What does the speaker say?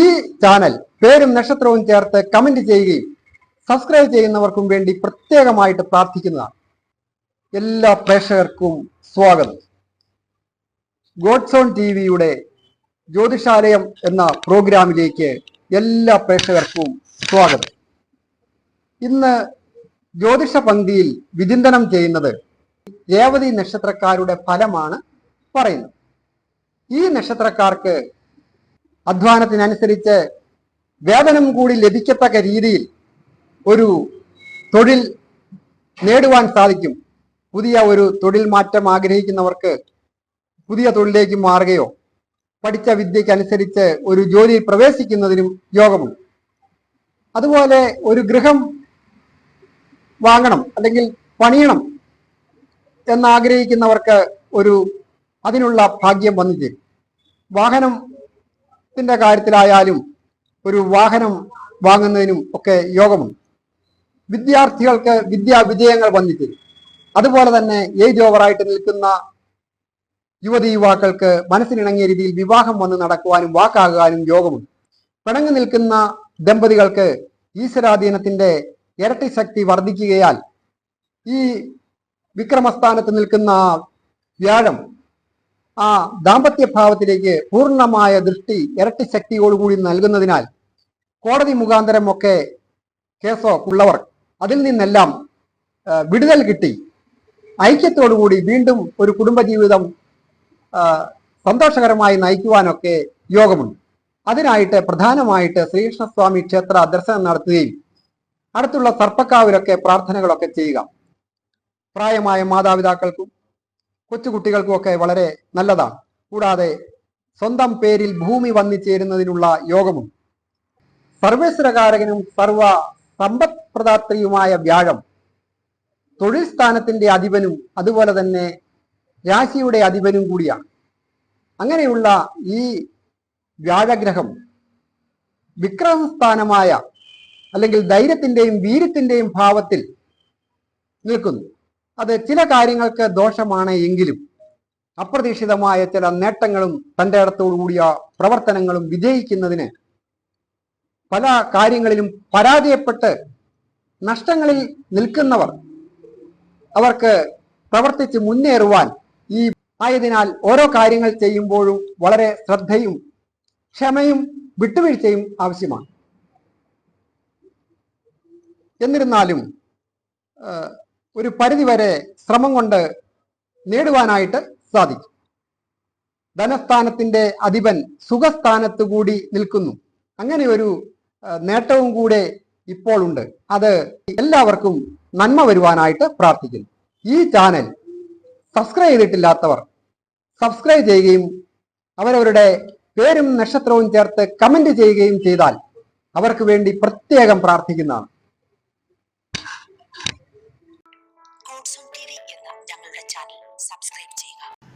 ഈ ചാനൽ പേരും നക്ഷത്രവും ചേർത്ത് കമന്റ് ചെയ്യുകയും സബ്സ്ക്രൈബ് ചെയ്യുന്നവർക്കും വേണ്ടി പ്രത്യേകമായിട്ട് പ്രാർത്ഥിക്കുന്നതാണ്. എല്ലാ പ്രേക്ഷകർക്കും സ്വാഗതം. ഗോഡ്സോൺ ടി വിയുടെ ജ്യോതിഷാലയം എന്ന പ്രോഗ്രാമിലേക്ക് എല്ലാ പ്രേക്ഷകർക്കും സ്വാഗതം. ഇന്ന് ജ്യോതിഷ പങ്ക്തിയിൽ വിചിന്തനം ചെയ്യുന്നത് രേവതി നക്ഷത്രക്കാരുടെ ഫലമാണ് പറയുന്നത്. ഈ നക്ഷത്രക്കാർക്ക് അധ്വാനത്തിനനുസരിച്ച് വേതനം കൂടി ലഭിക്കത്തക്ക രീതിയിൽ ഒരു തൊഴിൽ നേടുവാൻ സാധിക്കും. പുതിയ ഒരു തൊഴിൽ മാറ്റം ആഗ്രഹിക്കുന്നവർക്ക് പുതിയ തൊഴിലേക്ക് മാറുകയോ പഠിച്ച വിദ്യയ്ക്കനുസരിച്ച് ഒരു ജോലിയിൽ പ്രവേശിക്കുന്നതിനും യോഗമുണ്ട്. അതുപോലെ ഒരു ഗൃഹം വാങ്ങണം അല്ലെങ്കിൽ പണിയണം എന്നാഗ്രഹിക്കുന്നവർക്ക് ഒരു അതിനുള്ള ഭാഗ്യം വന്നു ചേരും. വാഹനത്തിന്റെ കാര്യത്തിലായാലും ഒരു വാഹനം വാങ്ങുന്നതിനും ഒക്കെ യോഗമുണ്ട്. വിദ്യാർത്ഥികൾക്ക് വിദ്യാ വിജയങ്ങൾ വന്നു അതുപോലെ തന്നെ ഏജ് ഓവറായിട്ട് നിൽക്കുന്ന യുവതി യുവാക്കൾക്ക് മനസ്സിനിണങ്ങിയ രീതിയിൽ വിവാഹം വന്ന് നടക്കുവാനും വാക്കാകാനും യോഗമുണ്ട്. പിണങ്ങി നിൽക്കുന്ന ദമ്പതികൾക്ക് ഈശ്വരാധീനത്തിന്റെ ഇരട്ടി ശക്തി വർദ്ധിക്കുകയാൽ ഈ വിക്രമസ്ഥാനത്ത് നിൽക്കുന്ന വ്യാഴം ആ ദാമ്പത്യ ഭാവത്തിലേക്ക് പൂർണമായ ദൃഷ്ടി ഇരട്ടി ശക്തിയോടുകൂടി നൽകുന്നതിനാൽ കോടതി മുഖാന്തരം ഒക്കെ കേസോ ഉള്ളവർ അതിൽ നിന്നെല്ലാം വിടുതൽ കിട്ടി. ഐക്യത്തോടുകൂടി വീണ്ടും ഒരു കുടുംബജീവിതം സന്തോഷകരമായി നയിക്കുവാനൊക്കെ യോഗമുണ്ട്. അതിനായിട്ട് പ്രധാനമായിട്ട് ശ്രീകൃഷ്ണസ്വാമി ക്ഷേത്ര ദർശനം നടത്തുകയും അടുത്തുള്ള സർപ്പക്കാവിലൊക്കെ പ്രാർത്ഥനകളൊക്കെ ചെയ്യുക. പ്രായമായ മാതാപിതാക്കൾക്കും കൊച്ചുകുട്ടികൾക്കും ഒക്കെ വളരെ നല്ലതാണ്. കൂടാതെ സ്വന്തം പേരിൽ ഭൂമി വന്നു ചേരുന്നതിനുള്ള യോഗമുണ്ട്. സർവേശ്വരകാരകനും സർവ സമ്പത്പ്രദാത്രിയുമായ വ്യാഴം തൊഴിൽ സ്ഥാനത്തിന്റെ അധിപനും അതുപോലെ തന്നെ രാശിയുടെ അധിപനും കൂടിയാണ്. അങ്ങനെയുള്ള ഈ വ്യാഴഗ്രഹം വിക്രമസ്ഥാനമായ അല്ലെങ്കിൽ ധൈര്യത്തിന്റെയും വീര്യത്തിന്റെയും ഭാവത്തിൽ നിൽക്കുന്നു. അത് ചില കാര്യങ്ങൾക്ക് ദോഷമാണ് എങ്കിലും അപ്രതീക്ഷിതമായ ചില നേട്ടങ്ങളും തന്റെ കൂടിയ പ്രവർത്തനങ്ങളും വിജയിക്കുന്നതിന് പല കാര്യങ്ങളിലും പരാജയപ്പെട്ട് നഷ്ടങ്ങളിൽ നിൽക്കുന്നവർ അവർക്ക് പ്രവർത്തിച്ച് മുന്നേറുവാൻ ഈ ആയതിനാൽ ഓരോ കാര്യങ്ങൾ ചെയ്യുമ്പോഴും വളരെ ശ്രദ്ധയും ക്ഷമയും വിട്ടുവീഴ്ചയും ആവശ്യമാണ്. എന്നിരുന്നാലും ഒരു പരിധിവരെ ശ്രമം കൊണ്ട് നേടുവാനായിട്ട് സാധിക്കും ധനസ്ഥാനത്തിന്റെ അധിപൻ സുഖസ്ഥാനത്ത് കൂടി നിൽക്കുന്നു. അങ്ങനെ ഒരു നേട്ടവും കൂടെ ഇപ്പോൾ ഉണ്ട്. അത് എല്ലാവർക്കും നന്മ വരുവാനായിട്ട് പ്രാർത്ഥിക്കുന്നു. ഈ ചാനൽ സബ്സ്ക്രൈബ് ചെയ്തിട്ടില്ലാത്തവർ സബ്സ്ക്രൈബ് ചെയ്യുകയും അവരവരുടെ പേരും നക്ഷത്രവും ചേർത്ത് കമന്റ് ചെയ്യുകയും ചെയ്താൽ അവർക്ക് വേണ്ടി പ്രത്യേകം പ്രാർത്ഥിക്കുന്നതാണ്. God's own T